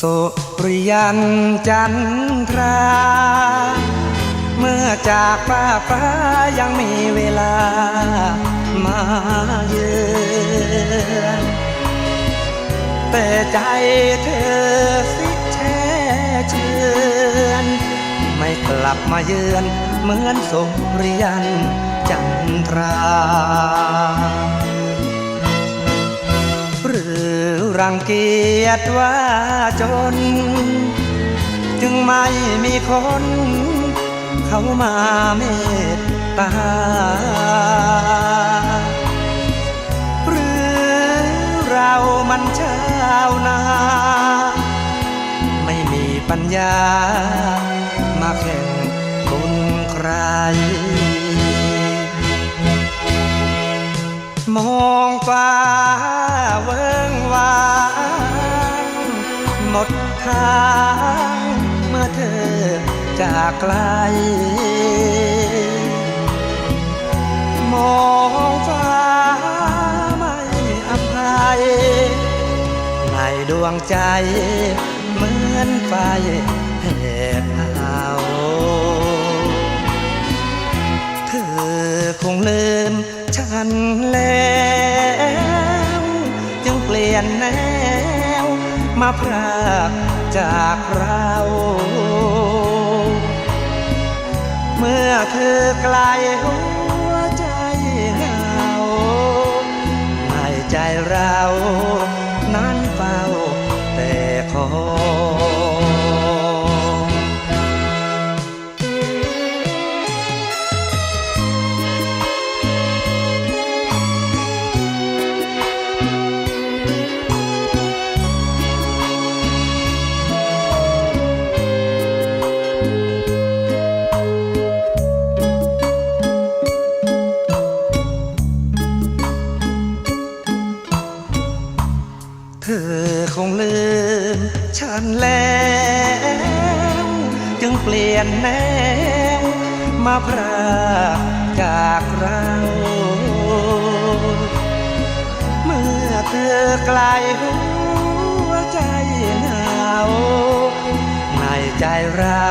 สุริยันจันทรา เมื่อจากฟ้าฟ้ายังมีเวลามาเยือนแต่ใจเธอสิแช่เชือนไม่กลับมาเยือนเหมือนสุริยันจันทรา รังเกียจว่าจน จึงไม่มีคน เขามาเมตตาหรือเรามันชาวนา ไม่มีปัญญา มาแข่งบุญใคร มองฟ้าเวิง วางหมดทางเมื่อเธอจากไกล มองฟ้าไม่อภัย ในดวงใจเหมือนไฟแหบเผาเธอคงลืมฉัน ยนแนว มาพรากจากเรา เมื่อเธอไกลหัวใจเหงาให้ใจเรา นั้นเฝ้าแต่ขอ เธอคงลืมฉันแล้ว จึงเปลี่ยนแนวมาพรากจากเราเมื่อเธอไกลหัวใจหงาวในใจเรา